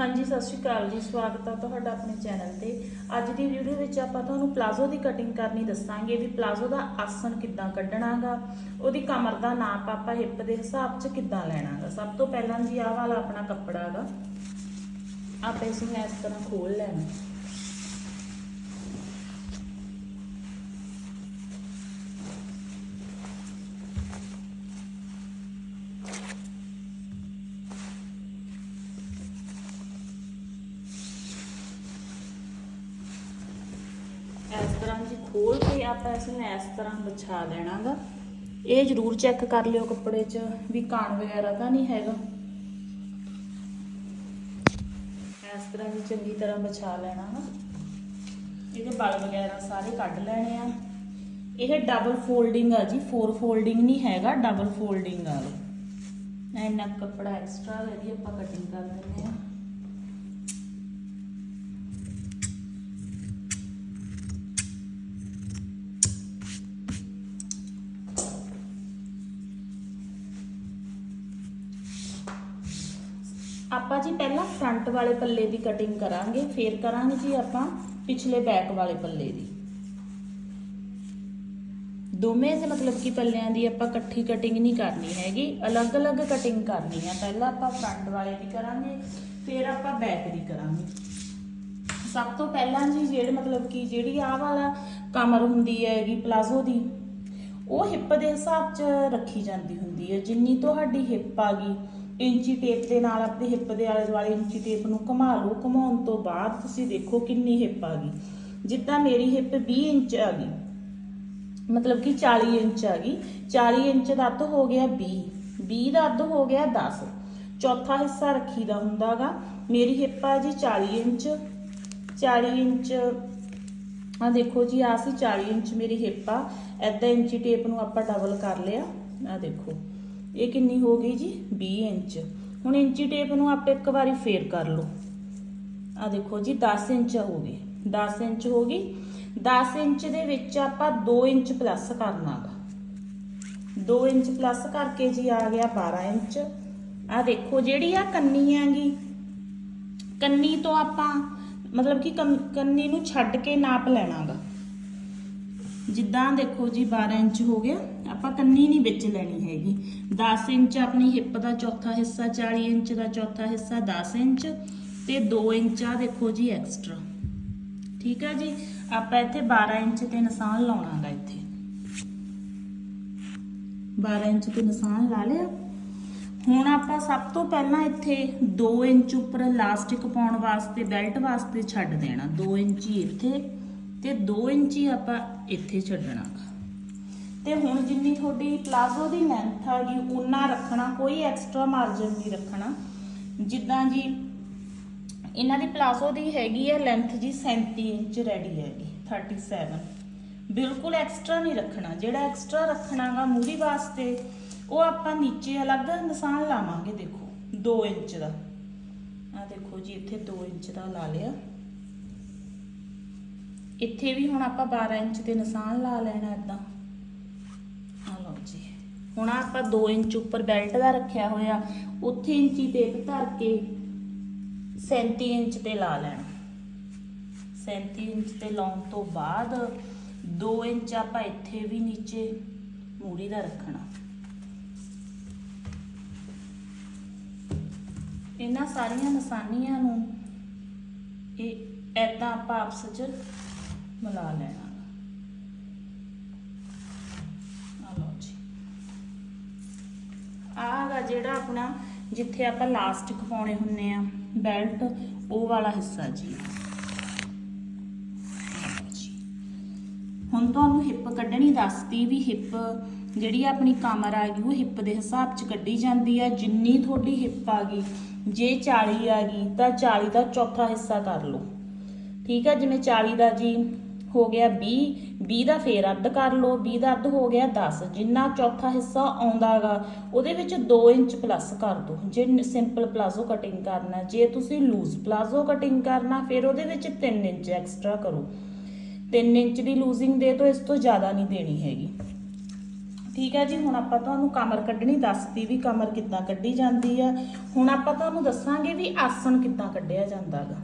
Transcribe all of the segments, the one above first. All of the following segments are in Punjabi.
ਹਾਂਜੀ, ਸਤਿ ਸ਼੍ਰੀ ਅਕਾਲ ਜੀ, ਸਵਾਗਤ ਹੈ ਤੁਹਾਡਾ ਆਪਣੇ ਚੈਨਲ ਤੇ। ਅੱਜ ਦੀ ਵੀਡੀਓ ਵਿੱਚ ਆਪਾਂ ਤੁਹਾਨੂੰ ਪਲਾਜ਼ੋ ਦੀ ਕਟਿੰਗ ਕਰਨੀ ਦੱਸਾਂਗੇ ਵੀ ਪਲਾਜ਼ੋ ਦਾ ਆਸਣ ਕਿੱਦਾਂ ਕੱਢਣਾਗਾ, ਉਹਦੀ ਕਮਰ ਦਾ ਨਾਪ ਆਪਾਂ ਹਿੱਪ ਦੇ ਹਿਸਾਬ 'ਚ ਕਿੱਦਾਂ ਲੈਣਾਗਾ। ਸਭ ਤੋਂ ਪਹਿਲਾਂ ਜੀ ਆਹ ਵਾਲਾ ਆਪਣਾ ਕੱਪੜਾ ਹੈਗਾ ਆਪਾਂ ਇਸ ਨੂੰ ਇਸ ਤਰ੍ਹਾਂ ਖੋਲ ਲੈਣਾ। ਤਰ੍ਹਾਂ ਜੀ ਖੋਲ ਕੇ ਆਪਾਂ ਇਸ ਨੂੰ ਇਸ ਤਰ੍ਹਾਂ ਵਿਛਾ ਲੈਣਾਗਾ। ਇਹ ਜ਼ਰੂਰ ਚੈੱਕ ਕਰ ਲਿਓ ਕੱਪੜੇ 'ਚ, ਵੀ ਕਾਣ ਵਗੈਰਾ ਤਾਂ ਨਹੀਂ ਹੈਗਾ। ਇਸ ਤਰ੍ਹਾਂ ਜੀ ਚੰਗੀ ਤਰ੍ਹਾਂ ਵਿਛਾ ਲੈਣਾ ਨਾ ਇਹਦੇ ਬਲ ਵਗੈਰਾ ਸਾਰੇ ਕੱਢ ਲੈਣੇ ਆ। ਇਹ ਡਬਲ ਫੋਲਡਿੰਗ ਆ ਜੀ ਫੋਰ ਫੋਲਡਿੰਗ ਨਹੀਂ ਹੈਗਾ ਡਬਲ ਫੋਲਡਿੰਗ ਆ। ਇੰਨਾ ਕੱਪੜਾ ਐਕਸਟਰਾ ਇਹਦੀ ਆਪਾਂ ਕਟਿੰਗ ਕਰ ਦਿੰਦੇ ਆ। ਆਪਾਂ ਜੀ ਪਹਿਲਾਂ ਫਰੰਟ ਵਾਲੇ ਪੱਲੇ ਦੀ ਕਟਿੰਗ ਕਰਾਂਗੇ, ਫਿਰ ਕਰਾਂਗੇ ਜੀ ਆਪਾਂ ਪਿਛਲੇ ਬੈਕ ਵਾਲੇ ਪੱਲੇ ਦੀ। ਦੋਵੇਂ ਦੇ ਮਤਲਬ ਕਿ ਪੱਲਿਆਂ ਦੀ ਆਪਾਂ ਇਕੱਠੀ ਕਟਿੰਗ ਨਹੀਂ ਕਰਨੀ ਹੈਗੀ, ਅਲੱਗ-ਅਲੱਗ ਕਟਿੰਗ ਕਰਨੀ ਹੈ ਪਹਿਲਾਂ ਆਪਾਂ ਫਰੰਟ ਵਾਲੇ ਦੀ ਕਰਾਂਗੇ, ਫਿਰ ਆਪਾਂ ਬੈਕ ਦੀ ਕਰਾਂਗੇ। ਸਭ ਤੋਂ ਪਹਿਲਾਂ ਜੀ ਜਿਹੜੇ ਮਤਲਬ ਕਿ ਜਿਹੜੀ ਆਹ ਵਾਲਾ ਕਮਰ ਹੁੰਦੀ ਹੈਗੀ ਪਲਾਜ਼ੋ ਦੀ, ਉਹ ਹਿੱਪ ਦੇ ਹਿਸਾਬ 'ਚ ਰੱਖੀ ਜਾਂਦੀ ਹੁੰਦੀ ਹੈ। ਜਿੰਨੀ ਤੁਹਾਡੀ ਹਿੱਪ ਆ ਗਈ ਇੰਚੀ ਟੇਪ ਦੇ ਨਾਲ ਆਪਣੇ ਹਿੱਪ ਦੇ ਆਲੇ ਦੁਆਲੇ ਇੰਚੀ ਟੇਪ ਨੂੰ ਘੁਮਾ ਲਓ। ਘੁਮਾਉਣ ਤੋਂ ਬਾਅਦ ਤੁਸੀਂ ਦੇਖੋ ਕਿੰਨੀ ਹਿੱਪ ਆ ਗਈ। ਜਿੱਦਾਂ ਮੇਰੀ ਹਿੱਪ 20 ਇੰਚ ਆ ਗਈ, ਮਤਲਬ ਕਿ 40 ਇੰਚ ਆ ਗਈ। 40 ਇੰਚ ਦਾ ਅੱਧ ਹੋ ਗਿਆ 20 20 ਦਾ ਅੱਧ ਹੋ ਗਿਆ 10 ਚੌਥਾ ਹਿੱਸਾ ਰੱਖੀਦਾ ਹੁੰਦਾਗਾ। ਮੇਰੀ ਹਿੱਪ ਆ ਜੀ 40 ਇੰਚ 40 ਇੰਚ, ਆ ਦੇਖੋ ਜੀ ਆ ਸੀ 40 ਇੰਚ ਮੇਰੀ ਹਿੱਪ ਆ। ਐਦਾਂ ਇੰਚੀ ਟੇਪ ਨੂੰ ਆਪਾਂ ਡਬਲ ਕਰ ਲਿਆ। ਆ ਦੇਖੋ। ਇਹ ਕਿੰਨੀ ਹੋ ਗਈ ਜੀ? 20 ਇੰਚ। ਹੁਣ ਇੰਚੀ ਟੇਪ ਨੂੰ ਆਪਾਂ ਇੱਕ ਵਾਰੀ ਫੇਰ ਕਰ ਲਓ। ਆ ਦੇਖੋ ਜੀ 10 ਇੰਚ ਹੋ ਗਈ। 10 ਇੰਚ ਹੋ ਗਈ। 10 ਇੰਚ ਦੇ ਵਿੱਚ ਆਪਾਂ 2 ਇੰਚ ਪਲੱਸ ਕਰਨਾਗਾ 2 ਇੰਚ ਪਲੱਸ ਕਰਕੇ ਜੀ ਆ ਗਿਆ 12 ਇੰਚ। ਆ ਦੇਖੋ ਜਿਹੜੀ ਆ ਕੰਨੀ ਆਗੀ ਕੰਨੀ ਤੋਂ ਆਪਾਂ ਮਤਲਬ ਕਿ ਕੰਨੀ ਨੂੰ ਛੱਡ ਕੇ ਨਾਪ ਲੈਣਾਗਾ ਜਿੱਦਾਂ ਦੇਖੋ ਜੀ 12 ਇੰਚ ਹੋ ਗਿਆ, ਆਪਾਂ ਕੰਨੀ ਨਹੀਂ ਵਿੱਚ ਲੈਣੀ ਹੈਗੀ। 10 ਇੰਚ ਆਪਣੀ ਹਿੱਪ ਦਾ ਚੌਥਾ ਹਿੱਸਾ 40 ਇੰਚ ਦਾ ਚੌਥਾ ਹਿੱਸਾ 10 ਇੰਚ ਤੇ 2 ਇੰਚ ਆ ਦੇਖੋ ਜੀ ਐਕਸਟਰਾ ਠੀਕ ਹੈ ਜੀ? ਆਪਾਂ ਇੱਥੇ 12 ਇੰਚ ਤੇ ਨਿਸ਼ਾਨ ਲਾਉਣਾਗਾ ਇੱਥੇ। 12 ਇੰਚ ਤੇ ਨਿਸ਼ਾਨ ਲਾ ਲਿਆ। ਹੁਣ ਆਪਾਂ ਸਭ ਤੋਂ ਪਹਿਲਾਂ ਇੱਥੇ 2 ਇੰਚ ਉੱਪਰ ਇਲਾਸਟਿਕ ਪਾਉਣ ਵਾਸਤੇ ਬੈਲਟ ਵਾਸਤੇ ਛੱਡ ਦੇਣਾ। 2 ਇੰਚੀ ਇੱਥੇ। ਤੇ 2 ਇੰਚੀ ਆਪਾਂ ਇੱਥੇ ਛੱਡਣਾ ਤੇ ਹੁਣ ਜਿੰਨੀ ਤੁਹਾਡੀ ਪਲਾਜ਼ੋ ਦੀ ਲੈਂਥ ਆ ਗਈ ਉਨਾ ਰੱਖਣਾ, ਕੋਈ ਐਕਸਟਰਾ ਮਾਰਜਨ ਨਹੀਂ ਰੱਖਣਾ। ਜਿੱਦਾਂ ਜੀ, ਇਹਨਾਂ ਦੀ ਪਲਾਜ਼ੋ ਦੀ ਹੈਗੀ ਹੈ ਲੈਂਥ ਜੀ 37 ਇੰਚ ਰੈਡੀ ਹੈਗੀ 37 ਬਿਲਕੁਲ ਐਕਸਟਰਾ ਨਹੀਂ ਰੱਖਣਾ। ਜਿਹੜਾ ਐਕਸਟਰਾ ਰੱਖਣਾਗਾ ਮੂਰੀ ਵਾਸਤੇ, ਉਹ ਆਪਾਂ ਨੀਚੇ ਅਲੱਗ ਨਿਸ਼ਾਨ ਲਾਵਾਂਗੇ, ਦੇਖੋ 2 ਇੰਚ ਦਾ। ਆ ਦੇਖੋ ਜੀ, ਇੱਥੇ 2 ਇੰਚ ਦਾ ਲਾ ਲਿਆ। ਇੱਥੇ ਵੀ ਹੁਣ ਆਪਾਂ 12 ਇੰਚ ਦੇ ਨਿਸ਼ਾਨ ਲਾ ਲੈਣਾ ਇਦਾਂ ਆ ਲਓ ਜੀ। ਹੁਣ ਆਪਾਂ 2 ਇੰਚ ਉੱਪਰ ਬੈਲਟ ਦਾ ਰੱਖਿਆ ਹੋਇਆ, ਉੱਥੇ ਇੰਚੀ ਟੇਪ ਧਰ ਕੇ 37 ਇੰਚ ਤੇ ਲਾ ਲੈਣਾ। 37 ਇੰਚ ਤੇ ਲਾਉਣ ਤੋਂ ਬਾਅਦ 2 ਇੰਚ ਆਪਾਂ ਇੱਥੇ ਵੀ ਨੀਚੇ ਮੂਰੀ ਦਾ ਰੱਖਣਾ। ਇਹਨਾਂ ਸਾਰੀਆਂ ਨਿਸ਼ਾਨੀਆਂ ਨੂੰ ਇਹ ਐਦਾਂ ਆਪਾਂ ਆਪਸ ਵਿੱਚ ਮਿਲਾ ਲੈਣਾ। ਆ ਲਓ ਜੀ। ਆਹ ਜਿਹੜਾ ਆਪਣਾ ਜਿੱਥੇ ਆਪਾਂ ਲਾਸਟਿਕ ਪਾਉਣੇ ਹੁੰਨੇ ਆ ਬੈਲਟ ਉਹ ਵਾਲਾ ਹਿੱਸਾ ਜੀ। ਹੁਣ ਤੁਹਾਨੂੰ ਹਿੱਪ ਕੱਢਣੀ ਦੱਸਤੀ ਵੀ ਹਿੱਪ ਜਿਹੜੀ ਆਪਣੀ ਕਮਰ ਆ ਗਈ, ਉਹ ਹਿੱਪ ਦੇ ਹਿਸਾਬ 'ਚ ਕੱਢੀ ਜਾਂਦੀ ਆ। ਜਿੰਨੀ ਤੁਹਾਡੀ ਹਿੱਪ ਆ ਗਈ, ਜੇ 40 ਆ ਗਈ, ਤਾਂ 40 ਦਾ ਚੌਥਾ ਹਿੱਸਾ ਕਰ ਲਓ। ਠੀਕ ਆ, ਜਿਵੇਂ 40 ਦਾ ਜੀ ਹੋ ਗਿਆ 20 20 ਦਾ ਫੇਰ ਅੱਧ ਕਰ ਲਓ 20 ਦਾ ਅੱਧ ਹੋ ਗਿਆ 10 ਜਿੰਨਾ ਚੌਥਾ ਹਿੱਸਾ ਆਉਂਦਾਗਾ, ਉਹਦੇ ਵਿੱਚ 2 ਇੰਚ ਪਲੱਸ ਕਰ ਦਿਓ ਜੇ ਸਿੰਪਲ ਪਲਾਜ਼ੋ ਕਟਿੰਗ ਕਰਨਾ, ਜੇ ਤੁਸੀਂ ਲੂਜ਼ ਪਲਾਜ਼ੋ ਕਟਿੰਗ ਕਰਨਾ, ਫਿਰ ਉਹਦੇ ਵਿੱਚ 3 ਇੰਚ ਐਕਸਟਰਾ ਕਰੋ। 3 ਇੰਚ ਦੀ ਲੂਜ਼ਿੰਗ ਦੇ ਤੋਂ ਇਸ ਤੋਂ ਜ਼ਿਆਦਾ ਨਹੀਂ ਦੇਣੀ ਹੈਗੀ। ਠੀਕ ਹੈ ਜੀ, ਹੁਣ ਆਪਾਂ ਤੁਹਾਨੂੰ ਕਮਰ ਕੱਢਣੀ ਦੱਸਦੀ ਵੀ ਕਮਰ ਕਿੱਦਾਂ ਕੱਢੀ ਜਾਂਦੀ ਆ। ਹੁਣ ਆਪਾਂ ਤੁਹਾਨੂੰ ਦੱਸਾਂਗੇ ਵੀ ਆਸਣ ਕਿੱਦਾਂ ਕੱਢਿਆ ਜਾਂਦਾ ਗਾ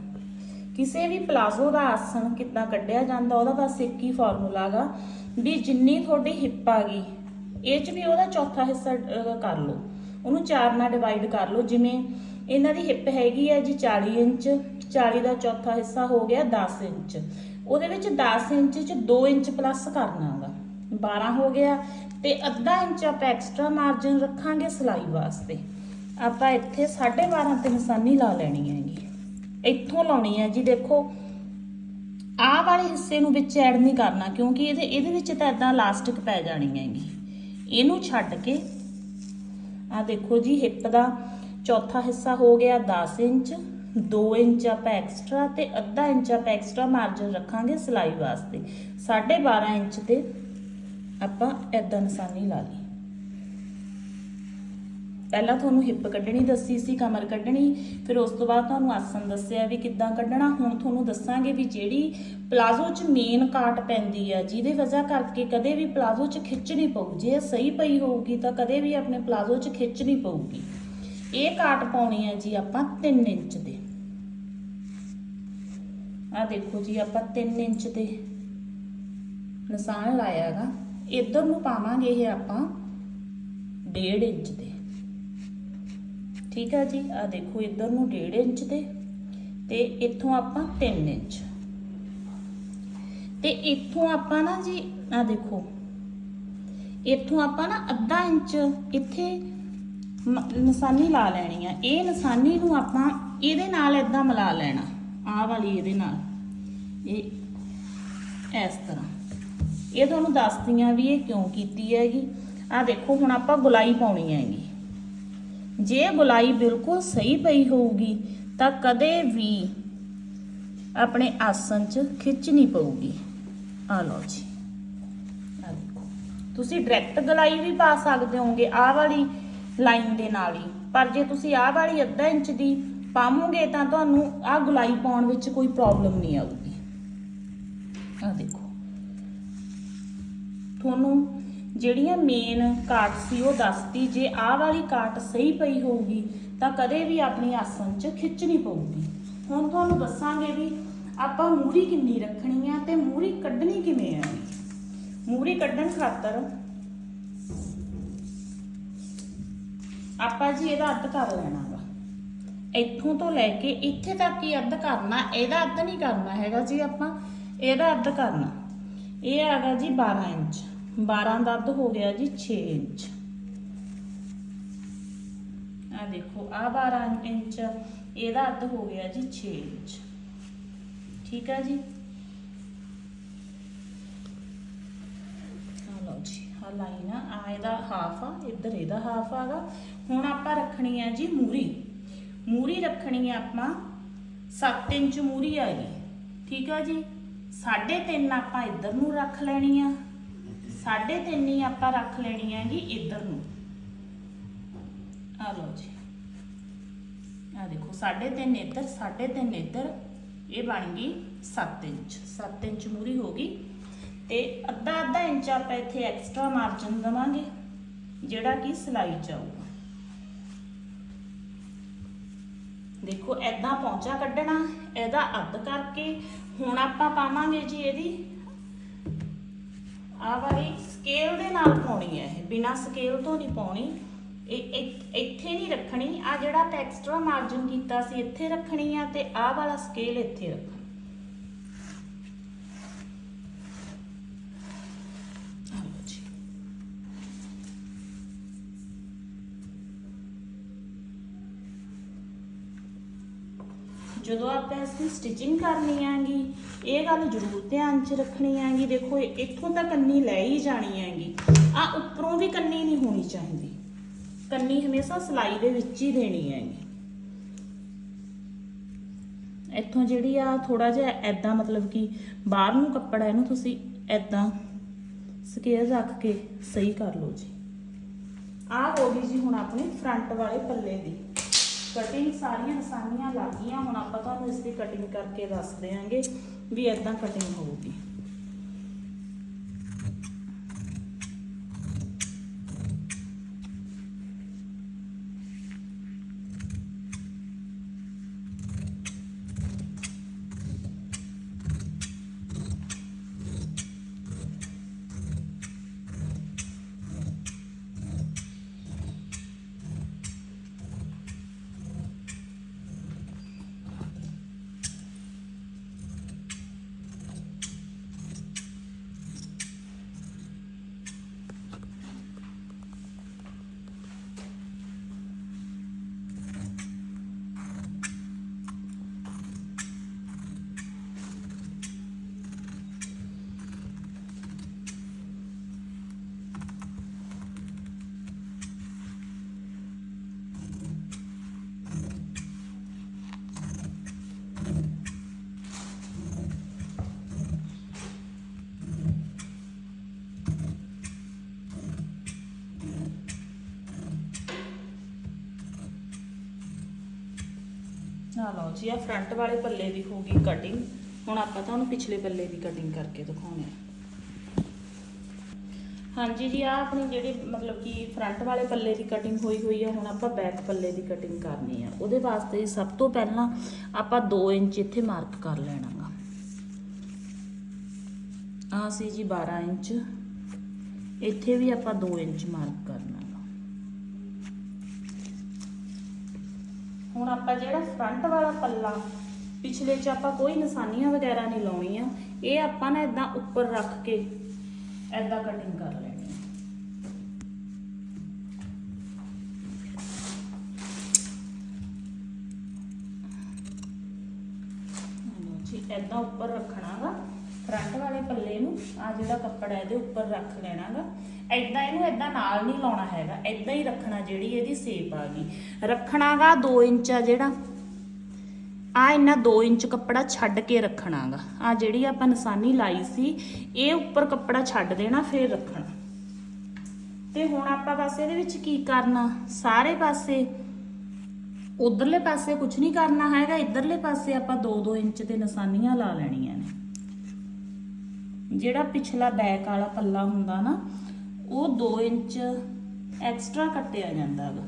ਕਿਸੇ ਵੀ ਪਲਾਜ਼ੋ ਦਾ ਆਸਣ ਕਿੱਦਾਂ ਕੱਢਿਆ ਜਾਂਦਾ, ਉਹਦਾ ਬਸ ਇੱਕ ਹੀ ਫਾਰਮੂਲਾ ਗਾ ਵੀ ਜਿੰਨੀ ਤੁਹਾਡੀ ਹਿੱਪ ਆ ਗਈ, ਇਹ ਚ ਵੀ ਉਹਦਾ ਚੌਥਾ ਹਿੱਸਾ ਕਰ ਲਓ। ਉਹਨੂੰ ਚਾਰ ਨਾਲ ਡਿਵਾਈਡ ਕਰ ਲਓ, ਜਿਵੇਂ ਇਹਨਾਂ ਦੀ ਹਿੱਪ ਹੈਗੀ ਹੈ ਜੀ 40 ਇੰਚ 40 ਦਾ ਚੌਥਾ ਹਿੱਸਾ ਹੋ ਗਿਆ 10 ਇੰਚ। ਉਹਦੇ ਵਿੱਚ 10 ਇੰਚ ਚ 2 ਇੰਚ ਪਲੱਸ ਕਰਨਾ ਕਰਨਾਗਾ 12 ਹੋ ਗਿਆ ਤੇ ਅੱਧਾ ਇੰਚ ਆਪਾਂ ਐਕਸਟਰਾ ਮਾਰਜਨ ਰੱਖਾਂਗੇ ਸਿਲਾਈ ਵਾਸਤੇ। ਆਪਾਂ ਇੱਥੇ 12.5 ਤੇ ਨਿਸ਼ਾਨੀ ਲਾ ਲੈਣੀ ਹੈ ਇੱਥੋਂ ਲਾਉਣੀ ਹੈ ਜੀ। ਦੇਖੋ, ਆਹ ਵਾਲੇ ਹਿੱਸੇ ਨੂੰ ਵਿੱਚ ਐਡ ਨਹੀਂ ਕਰਨਾ ਕਿਉਂਕਿ ਇਹਦੇ ਇਹਦੇ ਵਿੱਚ ਤਾਂ ਇਦਾਂ ਇਲਾਸਟਿਕ ਪੈ ਜਾਣੀ ਹੈਗੀ ਇਹਨੂੰ ਛੱਡ ਕੇ ਆ ਦੇਖੋ ਜੀ ਹਿੱਪ ਦਾ ਚੌਥਾ ਹਿੱਸਾ ਹੋ ਗਿਆ 10 ਇੰਚ 2 ਇੰਚ ਆਪਾਂ ਐਕਸਟਰਾ ਤੇ ਅੱਧਾ ਇੰਚ ਆਪਾਂ ਐਕਸਟਰਾ ਮਾਰਜਨ ਰੱਖਾਂਗੇ ਸਿਲਾਈ ਵਾਸਤੇ। 12.5 ਇੰਚ ਤੇ ਆਪਾਂ ਐਦਾਂ ਨਿਸ਼ਾਨੀ ਲਾ ਲਈ। ਪਹਿਲਾਂ ਤੁਹਾਨੂੰ ਹਿੱਪ ਕੱਢਣੀ ਦੱਸੀ ਸੀ, ਕਮਰ ਕੱਢਣੀ, ਫਿਰ ਉਸ ਤੋਂ ਬਾਅਦ ਤੁਹਾਨੂੰ ਆਸਨ ਦੱਸਿਆ ਵੀ ਕਿੱਦਾਂ ਕੱਢਣਾ, ਹੁਣ ਤੁਹਾਨੂੰ ਦੱਸਾਂਗੇ ਵੀ ਜਿਹੜੀ ਪਲਾਜ਼ੋ 'ਚ ਮੇਨ ਕਾਟ ਪੈਂਦੀ ਆ, ਜਿਹਦੇ ਵਜ੍ਹਾ ਕਰਕੇ ਕਦੇ ਵੀ ਪਲਾਜ਼ੋ 'ਚ ਖਿੱਚ ਨਹੀਂ ਪਊ, ਜੇ ਸਹੀ ਪਈ ਹੋਊਗੀ ਤਾਂ ਕਦੇ ਵੀ ਆਪਣੇ ਪਲਾਜ਼ੋ 'ਚ ਖਿੱਚ ਨਹੀਂ ਪਊਗੀ। ਇਹ ਕਾਟ ਪਾਉਣੀ ਹੈ ਜੀ ਆਪਾਂ 3 ਇੰਚ ਦੇ। ਆ ਦੇਖੋ ਜੀ ਆਪਾਂ 3 ਇੰਚ ਦੇ। ਨਿਸ਼ਾਨ ਲਾਇਆਗਾ ਇੱਧਰ ਨੂੰ ਪਾਵਾਂਗੇ ਇਹ ਆਪਾਂ 1.5 ਇੰਚ ਦੇ। ਠੀਕ ਆ ਜੀ? ਆ ਦੇਖੋ ਇੱਧਰ ਨੂੰ 1.5 ਇੰਚ ਦੇ ਤੇ ਇੱਥੋਂ ਆਪਾਂ 3 ਇੰਚ। ਤੇ ਇੱਥੋਂ ਆਪਾਂ ਨਾ ਜੀ ਆ ਦੇਖੋ। ਇੱਥੋਂ ਆਪਾਂ ਨਾ ਅੱਧਾ ਇੰਚ ਇੱਥੇ ਮ- ਨਿਸ਼ਾਨੀ ਲਾ ਲੈਣੀ ਆ। ਇਹ ਨਿਸ਼ਾਨੀ ਨੂੰ ਆਪਾਂ ਇਹਦੇ ਨਾਲ ਇਦਾਂ ਮਿਲਾ ਲੈਣਾ, ਆਹ ਵਾਲੀ ਇਹਦੇ ਨਾਲ। ਇਹ ਇਸ ਤਰ੍ਹਾਂ। ਇਹ ਤੁਹਾਨੂੰ ਦੱਸਦੀ ਆ ਵੀ ਇਹ ਕਿਉਂ ਕੀਤੀ ਹੈਗੀ। ਆ ਦੇਖੋ, ਹੁਣ ਆਪਾਂ ਗੁਲਾਈ ਪਾਉਣੀ ਹੈਗੀ। ਜੇ ਗੁਲਾਈ ਬਿਲਕੁਲ ਸਹੀ ਪਈ ਹੋਊਗੀ, ਤਾਂ ਕਦੇ ਵੀ ਆਪਣੇ ਆਸਨ 'ਚ ਖਿੱਚ ਨਹੀਂ ਪਊਗੀ। ਆ ਲਓ ਜੀ। ਆ ਦੇਖੋ। ਤੁਸੀਂ ਡਾਇਰੈਕਟ ਗਲਾਈ ਵੀ ਪਾ ਸਕਦੇ ਹੋਗੇ ਆਹ ਵਾਲੀ ਲਾਈਨ ਦੇ ਨਾਲ ਹੀ। ਪਰ ਜੇ ਤੁਸੀਂ ਆਹ ਵਾਲੀ ਅੱਧਾ ਇੰਚ ਦੀ ਪਾਵੋਗੇ, ਤਾਂ ਤੁਹਾਨੂੰ ਆਹ ਗੁਲਾਈ ਪਾਉਣ ਵਿੱਚ ਕੋਈ ਪ੍ਰੋਬਲਮ ਨਹੀਂ ਆਊਗੀ। ਆ ਦੇਖੋ। ਤੁਹਾਨੂੰ ਜਿਹੜੀਆਂ ਮੇਨ ਕਾਟ ਸੀ ਉਹ ਦੱਸਤੀ, ਜੇ ਆਹ ਵਾਲੀ ਕਾਟ ਸਹੀ ਪਈ ਹੋਊਗੀ, ਤਾਂ ਕਦੇ ਵੀ ਆਪਣੀ ਆਸਨ 'ਚ ਖਿੱਚ ਨਹੀਂ ਪਊਗੀ। ਹੁਣ ਤੁਹਾਨੂੰ ਦੱਸਾਂਗੇ ਵੀ ਆਪਾਂ ਮੂਰੀ ਕਿੰਨੀ ਰੱਖਣੀ ਆ ਤੇ ਮੂਰੀ ਕੱਢਣੀ ਕਿਵੇਂ ਆ? ਮੂਰੀ ਕੱਢਣ ਖਾਤਰ ਆਪਾਂ ਜੀ ਇਹਦਾ ਅੱਧ ਕਰ ਲੈਣਾ ਵਾ। ਇੱਥੋਂ ਤੋਂ ਲੈ ਕੇ ਇੱਥੇ ਤੱਕ ਹੀ ਅੱਧ ਕਰਨਾ, ਇਹਦਾ ਅੱਧ ਨਹੀਂ ਕਰਨਾ ਹੈਗਾ ਜੀ ਆਪਾਂ, ਇਹਦਾ ਅੱਧ ਕਰਨਾ। ਇਹ ਹੈਗਾ ਜੀ 12 ਇੰਚ। 12 ਦਾ ਅੱਧ ਹੋ ਗਿਆ ਜੀ 6 ਇੰਚ। ਆ ਦੇਖੋ ਆ 12 ਇੰਚ ਇਹਦਾ ਅੱਧ ਹੋ ਗਿਆ ਜੀ 6 ਇੰਚ। ਠੀਕ ਆ ਜੀ? ਆ ਲਓ ਜੀ ਆ ਲਾਈਨ ਆ ਆ ਇਹਦਾ ਹਾਫ ਆ, ਇੱਧਰ ਇਹਦਾ ਹਾਫ ਆਗਾ। ਹੁਣ ਆਪਾਂ ਰੱਖਣੀ ਆ ਜੀ ਮੂਰੀ। ਮੂਰੀ ਰੱਖਣੀ ਆ ਆਪਾਂ 7 ਇੰਚ ਮੂਰੀ ਆ ਗਈ ਠੀਕ ਆ ਜੀ? 3.5 ਆਪਾਂ ਇੱਧਰ ਨੂੰ ਰੱਖ ਲੈਣੀ ਆ। 3.5 ਹੀ ਆਪਾਂ ਰੱਖ ਲੈਣੀ ਹੈਗੀ ਇੱਧਰ ਨੂੰ। ਆ ਲਓ ਜੀ। ਆ ਦੇਖੋ 3.5 ਇੱਧਰ 3.5 ਇੱਧਰ, ਇਹ ਬਣ ਗਈ 7 ਇੰਚ। 7 ਇੰਚ ਮੂਰੀ ਹੋ ਗਈ। ਤੇ ਅੱਧਾ ਅੱਧਾ ਇੰਚ ਆਪਾਂ ਇੱਥੇ ਐਕਸਟਰਾ ਮਾਰਜਨ ਦਵਾਂਗੇ, ਜਿਹੜਾ ਕਿ ਸਿਲਾਈ ਚ ਆਊਗਾ। ਦੇਖੋ ਐਦਾਂ ਪੌਂਚਾ ਕੱਢਣਾ, ਇਹਦਾ ਅੱਧ ਕਰਕੇ ਹੁਣ ਆਪਾਂ ਪਾਵਾਂਗੇ ਜੀ ਇਹਦੀ ਆਹ ਵਾਲੀ ਸਕੇਲ ਦੇ ਨਾਲ ਪਾਉਣੀ ਹੈ ਇਹ। ਬਿਨਾ ਸਕੇਲ ਤੋਂ ਨਹੀਂ ਪਾਉਣੀ। ਇਹ ਇੱਥੇ ਨਹੀਂ ਰੱਖਣੀ। ਆ ਜਿਹੜਾ ਆਪਾਂ ਐਕਸਟਰਾ ਮਾਰਜਨ ਕੀਤਾ ਸੀ, ਇੱਥੇ ਰੱਖਣੀ ਆ ਤੇ ਆਹ ਵਾਲਾ ਸਕੇਲ ਇੱਥੇ ਰੱਖਣਾ ਆਹ ਲਓ ਜੀ ਜਦੋਂ ਆਪਾਂ ਇਸ ਦੀ ਸਟਿਚਿੰਗ ਕਰਨੀ ਆਂਗੀ, ਇਹ ਗੱਲ ਜ਼ਰੂਰ ਧਿਆਨ 'ਚ ਰੱਖਣੀ ਆਂਗੀ। ਦੇਖੋ, ਇਹ ਇੱਥੋਂ ਤਾਂ ਕੰਨੀ ਲੈ ਹੀ ਜਾਣੀ ਆਂਗੀ। ਆ ਉੱਪਰੋਂ ਵੀ ਕੰਨੀ ਨਹੀਂ ਹੋਣੀ ਚਾਹੀਦੀ। ਕੰਨੀ ਹਮੇਸ਼ਾ ਸਿਲਾਈ ਦੇ ਵਿੱਚ ਹੀ ਦੇਣੀ ਹੈਗੀ ਇੱਥੋਂ ਜਿਹੜੀ ਆ ਥੋੜਾ ਜਿਹਾ ਐਦਾਂ ਮਤਲਬ ਕਿ ਬਾਹਰ ਨੂੰ ਕੱਪੜਾ ਇਹਨੂੰ ਤੁਸੀਂ ਐਦਾਂ ਸਕੇਅਰ ਰੱਖ ਕੇ ਸਹੀ ਕਰ ਲਓ ਜੀ। ਆਹ ਹੋ ਗਈ ਜੀ ਹੁਣ ਆਪਣੇ ਫਰੰਟ ਵਾਲੇ ਪੱਲੇ ਦੀ। ਕਟਿੰਗ ਸਾਰੀਆਂ ਨਿਸ਼ਾਨੀਆਂ ਲੱਗ ਗਈਆਂ। ਹੁਣ ਆਪਾਂ ਤੁਹਾਨੂੰ ਇਸ ਦੀ ਕਟਿੰਗ ਕਰਕੇ ਦੱਸ ਦਿਆਂਗੇ ਵੀ ਐਦਾਂ ਕਟਿੰਗ ਹੋਊਗੀ। ਆ ਲਓ ਜੀ ਆ ਫਰੰਟ ਵਾਲੇ ਪੱਲੇ ਦੀ ਹੋ ਗਈ ਕਟਿੰਗ ਹੁਣ ਆਪਾਂ ਤੁਹਾਨੂੰ ਪਿਛਲੇ ਪੱਲੇ ਦੀ ਕਟਿੰਗ ਕਰਕੇ ਦਿਖਾਉਣੇ ਆ ਹਾਂਜੀ ਜੀ ਆ ਆਪਣੀ ਜਿਹੜੀ ਮਤਲਬ ਕਿ ਫਰੰਟ ਵਾਲੇ ਪੱਲੇ ਦੀ ਕਟਿੰਗ ਹੋਈ ਹੋਈ ਆ, ਹੁਣ ਆਪਾਂ ਬੈਕ ਪੱਲੇ ਦੀ ਕਟਿੰਗ ਕਰਨੀ ਆ। ਉਹਦੇ ਵਾਸਤੇ ਸਭ ਤੋਂ ਪਹਿਲਾਂ ਆਪਾਂ 2 ਇੰਚ ਇੱਥੇ ਮਾਰਕ ਕਰ ਲੈਣਾਗਾ ਆ ਸੀ ਜੀ 12 ਇੰਚ। ਇੱਥੇ ਵੀ ਆਪਾਂ 2 ਇੰਚ ਮਾਰਕ ਕਰਨਾ। ਹੁਣ ਆਪਾਂ ਜਿਹੜਾ ਫਰੰਟ ਵਾਲਾ ਪੱਲਾ, ਪਿਛਲੇ 'ਚ ਆਪਾਂ ਕੋਈ ਨਿਸ਼ਾਨੀਆਂ ਵਗੈਰਾ ਨਹੀਂ ਲਾਉਣੀਆਂ, ਇਹ ਆਪਾਂ ਨਾ ਇਦਾਂ ਉੱਪਰ ਰੱਖ ਕੇ ਇਦਾਂ ਕਟਿੰਗ ਕਰ ਲੈਣੀ ਜੀ ਇਦਾਂ ਉੱਪਰ ਰੱਖਣਾਗਾ ਫਰੰਟ ਵਾਲੇ ਪੱਲੇ ਨੂੰ ਆ ਜਿਹੜਾ ਕੱਪੜਾ ਇਹਦੇ ਉੱਪਰ ਰੱਖ ਲੈਣਾਗਾ। ਇਦਾਂ ਇਹਨੂੰ ਇਦਾਂ ਨਾਲ ਨਹੀਂ ਲਾਉਣਾ ਹੈਗਾ ਇਦਾਂ ਹੀ ਰੱਖਣਾ ਜਿਹੜੀ ਇਹਦੀ ਸੇਪ ਆ ਗਈ। ਰੱਖਣਾਗਾ 2 ਇੰਚ ਆ ਜਿਹੜਾ, ਆ ਇਹਨਾਂ 2 ਇੰਚ ਕੱਪੜਾ ਛੱਡ ਕੇ ਰੱਖਣਾਗਾ। ਆ ਜਿਹੜੀ ਆਪਾਂ ਨਿਸ਼ਾਨੀ ਲਾਈ ਸੀ, ਇਹ ਉੱਪਰ ਕੱਪੜਾ ਛੱਡ ਦੇਣਾ, ਫਿਰ ਰੱਖਣਾ। ਤੇ ਹੁਣ ਆਪਾਂ ਬਸ ਇਹਦੇ ਵਿੱਚ ਕੀ ਕਰਨਾ? ਸਾਰੇ ਪਾਸੇ, ਉਧਰਲੇ ਪਾਸੇ ਕੁਝ ਨਹੀਂ ਕਰਨਾ ਹੈਗਾ, ਇਧਰਲੇ ਪਾਸੇ ਆਪਾਂ 2-2 ਇੰਚ ਦੇ ਨਿਸ਼ਾਨੀਆਂ ਲਾ ਲੈਣੀਆਂ ਨੇ। ਜਿਹੜਾ ਪਿਛਲਾ ਬੈਕ ਵਾਲਾ ਪੱਲਾ ਹੁੰਦਾ ਨਾ ਉਹ 2 ਇੰਚ ਐਕਸਟਰਾ ਕੱਟਿਆ ਜਾਂਦਾ ਹੈਗਾ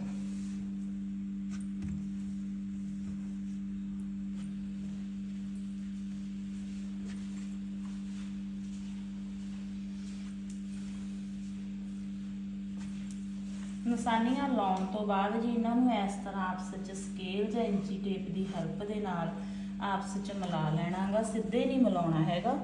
ਨਿਸ਼ਾਨੀਆਂ ਲਾਉਣ ਤੋਂ ਬਾਅਦ ਜੀ ਇਹਨਾਂ ਨੂੰ ਇਸ ਤਰ੍ਹਾਂ ਆਪਸ ਵਿੱਚ ਸਕੇਲ ਜਾਂ ਇੰਚੀ ਟੇਪ ਦੀ ਹੈਲਪ ਦੇ ਨਾਲ ਆਪਸ ਵਿੱਚ ਮਿਲਾ ਲੈਣਾਗਾ ਸਿੱਧੇ ਨਹੀਂ ਮਿਲਾਉਣਾ ਹੈਗਾ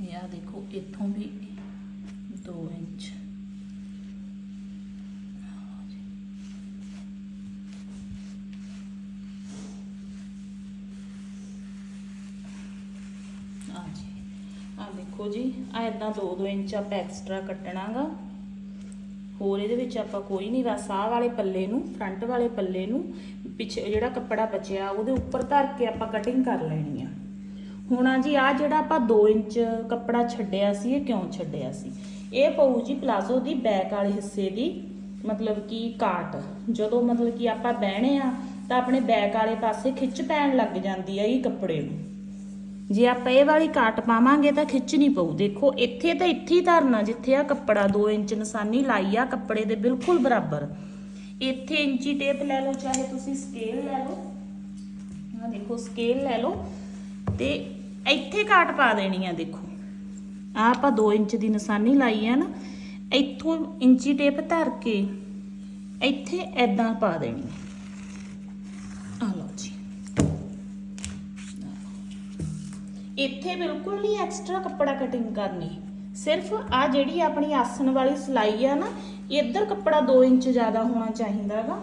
ਇਹ ਆ ਦੇਖੋ ਇੱਥੋਂ ਵੀ 2 ਇੰਚ ਆ ਜੀ ਆ ਦੇਖੋ ਜੀ ਆ ਇਦਾਂ 2-2 ਇੰਚ ਆਪਾਂ ਐਕਸਟਰਾ ਕੱਟਣਾਗਾ। ਹੋਰ ਇਹਦੇ ਵਿੱਚ ਆਪਾਂ ਕੋਈ ਨਹੀਂ ਬਸ ਆਹ ਵਾਲੇ ਪੱਲੇ ਨੂੰ ਫਰੰਟ ਵਾਲੇ ਪੱਲੇ ਨੂੰ, ਪਿੱਛੇ ਜਿਹੜਾ ਕੱਪੜਾ ਬਚਿਆ, ਉਹਦੇ ਉੱਪਰ ਧਰ ਕੇ ਆਪਾਂ ਕਟਿੰਗ ਕਰ ਲੈਣੀ ਆ। ਹੁਣ ਆ ਜੀ ਆ ਜਿਹੜਾ ਆਪਾਂ 2 ਇੰਚ ਕੱਪੜਾ ਛੱਡਿਆ ਸੀ, ਇਹ ਕਿਉਂ ਛੱਡਿਆ ਸੀ? ਇਹ ਪਊ ਜੀ ਪਲਾਜ਼ੋ ਦੀ ਬੈਕ ਵਾਲੇ ਹਿੱਸੇ ਦੀ, ਮਤਲਬ ਕਿ ਕਾਟ। ਜਦੋਂ ਮਤਲਬ ਕਿ ਆਪਾਂ ਬਹਿਣੇ ਆ, ਤਾਂ ਆਪਣੇ ਬੈਕ ਵਾਲੇ ਪਾਸੇ ਖਿੱਚ ਪੈਣ ਲੱਗ ਜਾਂਦੀ ਆ ਇਹ ਕੱਪੜੇ ਨੂੰ। ਜੇ ਆਪਾਂ ਇਹ ਵਾਲੀ ਕਾਟ ਪਾਵਾਂਗੇ ਤਾਂ ਖਿੱਚ ਨਹੀਂ ਪਊ। ਦੇਖੋ, ਇੱਥੇ ਤਾਂ ਇੱਥੇ ਹੀ ਧਰਨਾ, ਜਿੱਥੇ ਆ ਕੱਪੜਾ 2 ਇੰਚ ਨਿਸ਼ਾਨੀ ਲਾਈ ਆ, ਕੱਪੜੇ ਦੇ ਬਿਲਕੁਲ ਬਰਾਬਰ। ਇੱਥੇ ਇੰਚੀ ਟੇਪ ਲੈ ਲਓ, ਚਾਹੇ ਤੁਸੀਂ ਸਕੇਲ ਲੈ ਲਓ। ਆ ਦੇਖੋ ਸਕੇਲ ਲੈ ਲਓ। ਤੇ ਇੱਥੇ ਕਾਟ ਪਾ ਦੇਣੀ ਆ, ਦੇਖੋ। ਆ ਆਪਾਂ 2 ਇੰਚ ਦੀ ਨਿਸ਼ਾਨੀ ਲਾਈ ਆ ਨਾ, ਇੱਥੋਂ ਇੰਚੀ ਟੇਪ ਧਰ ਕੇ ਇੱਥੇ ਐਦਾਂ ਪਾ ਦੇਣੀ ਆ। ਲਓ ਜੀ। ਇੱਥੇ ਬਿਲਕੁਲ ਨਹੀਂ ਐਕਸਟਰਾ ਕੱਪੜਾ ਕਟਿੰਗ ਕਰਨੀ। ਸਿਰਫ ਆ ਜਿਹੜੀ ਆਪਣੀ ਆਸਣ ਵਾਲੀ ਸਲਾਈ ਆ ਨਾ, ਇੱਧਰ ਕੱਪੜਾ 2 ਇੰਚ ਜ਼ਿਆਦਾ ਹੋਣਾ ਚਾਹੀਦਾ ਚਾਹੀਦਾਗਾ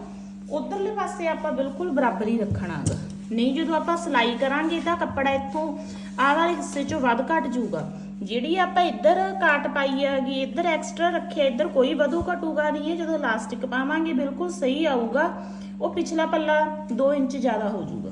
ਉਧਰਲੇ ਪਾਸੇ ਆਪਾਂ ਬਿਲਕੁਲ ਬਰਾਬਰ ਹੀ ਰੱਖਣਾ ਰੱਖਣਾਗਾ ਨਹੀਂ ਜਦੋਂ ਆਪਾਂ ਸਲਾਈ ਕਰਾਂਗੇ ਤਾਂ ਕੱਪੜਾ ਇੱਥੋਂ ਆਹ ਵਾਲੇ ਹਿੱਸੇ ਚੋਂ ਵੱਧ ਘਟ ਜਾਊਗਾ। ਜਿਹੜੀ ਆਪਾਂ ਇੱਧਰ ਕਾਟ ਪਾਈ ਹੈਗੀ ਇੱਧਰ ਐਕਸਟਰਾ ਰੱਖਿਆ, ਇੱਧਰ ਕੋਈ ਵਧੂ ਘਟੂਗਾ ਨਹੀਂ ਹੈ ਜਦੋਂ ਇਲਾਸਟਿਕ ਪਾਵਾਂਗੇ, ਬਿਲਕੁਲ ਸਹੀ ਆਊਗਾ। ਉਹ ਪਿਛਲਾ ਪੱਲਾ 2 ਇੰਚ ਜ਼ਿਆਦਾ ਹੋ ਜਾਊਗਾ।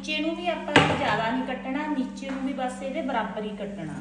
ਆ ਨੀਚੇ ਨੂੰ ਵੀ ਆਪਾਂ ਜ਼ਿਆਦਾ ਨਹੀਂ ਕੱਟਣਾ, ਨੀਚੇ ਨੂੰ ਵੀ ਬਸ ਇਹਦੇ ਬਰਾਬਰ ਹੀ ਕੱਟਣਾ।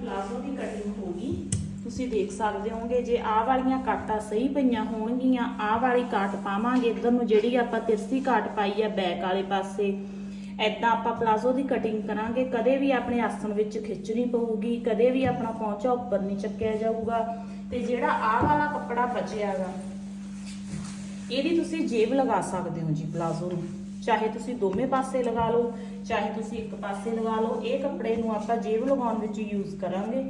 ਪਲਾਜ਼ੋ ਦੀ ਕਟਿੰਗ ਹੋ ਤੁਸੀਂ ਦੇਖ ਸਕਦੇ ਹੋਗੇ ਜੇ ਆਹ ਵਾਲੀਆਂ ਕਾਟਾਂ ਸਹੀ ਪਈਆਂ ਹੋਣਗੀਆਂ, ਆਹ ਵਾਲੀ ਕਾਟ ਪਾਵਾਂਗੇ। ਇਧਰ ਨੂੰ ਜਿਹੜੀ ਆਪਾਂ ਤਿਰਸੀ ਕਾਟ ਪਾਈ ਆ ਬੈਕ ਵਾਲੇ ਪਾਸੇ ਐਦਾਂ ਆਪਾਂ ਪਲਾਜ਼ੋ ਦੀ ਕਟਿੰਗ ਕਰਾਂਗੇ। ਕਦੇ ਵੀ ਆਪਣੇ ਆਸਣ ਵਿੱਚ ਖਿੱਚਣੀ ਪਊਗੀ, ਕਦੇ ਵੀ ਆਪਣਾ ਪਹੁੰਚਾ ਉੱਪਰ ਨਹੀਂ ਚੱਕਿਆ ਜਾਊਗਾ। ਤੇ ਜਿਹੜਾ ਆਹ ਵਾਲਾ ਕੱਪੜਾ ਬਚਿਆਗਾ, ਇਹਦੀ ਤੁਸੀਂ ਜੇਬ ਲਗਾ ਸਕਦੇ ਹੋ ਜੀ ਪਲਾਜ਼ੋ ਨੂੰ। ਚਾਹੇ ਤੁਸੀਂ ਦੋਵੇਂ ਪਾਸੇ ਲਗਾ ਲਓ ਚਾਹੇ ਤੁਸੀਂ ਇੱਕ ਪਾਸੇ ਲਗਾ ਲਓ, ਇਹ ਕੱਪੜੇ ਨੂੰ ਆਪਾਂ ਜੇਬ ਲਗਾਉਣ ਵਿੱਚ ਯੂਜ਼ ਕਰਾਂਗੇ।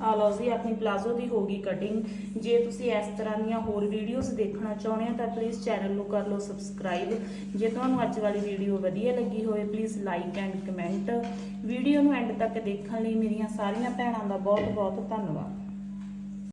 ਆ ਲਓ ਜੀ, ਆਪਣੀ ਪਲਾਜ਼ੋ ਦੀ ਹੋ ਗਈ ਕਟਿੰਗ ਜੇ ਤੁਸੀਂ ਇਸ ਤਰ੍ਹਾਂ ਦੀਆਂ ਹੋਰ ਵੀਡੀਓਜ਼ ਦੇਖਣਾ ਚਾਹੁੰਦੇ ਹੋ, ਤਾਂ ਪਲੀਜ਼ ਚੈਨਲ ਨੂੰ ਕਰ ਲਓ ਸਬਸਕ੍ਰਾਈਬ ਜੇ ਤੁਹਾਨੂੰ ਅੱਜ ਵਾਲੀ ਵੀਡੀਓ ਵਧੀਆ ਲੱਗੀ ਹੋਵੇ please like and comment video ਨੂੰ ਐਂਡ ਤੱਕ ਦੇਖਣ ਲਈ ਮੇਰੀਆਂ ਸਾਰੀਆਂ ਭੈਣਾਂ ਦਾ ਬਹੁਤ ਬਹੁਤ ਧੰਨਵਾਦ।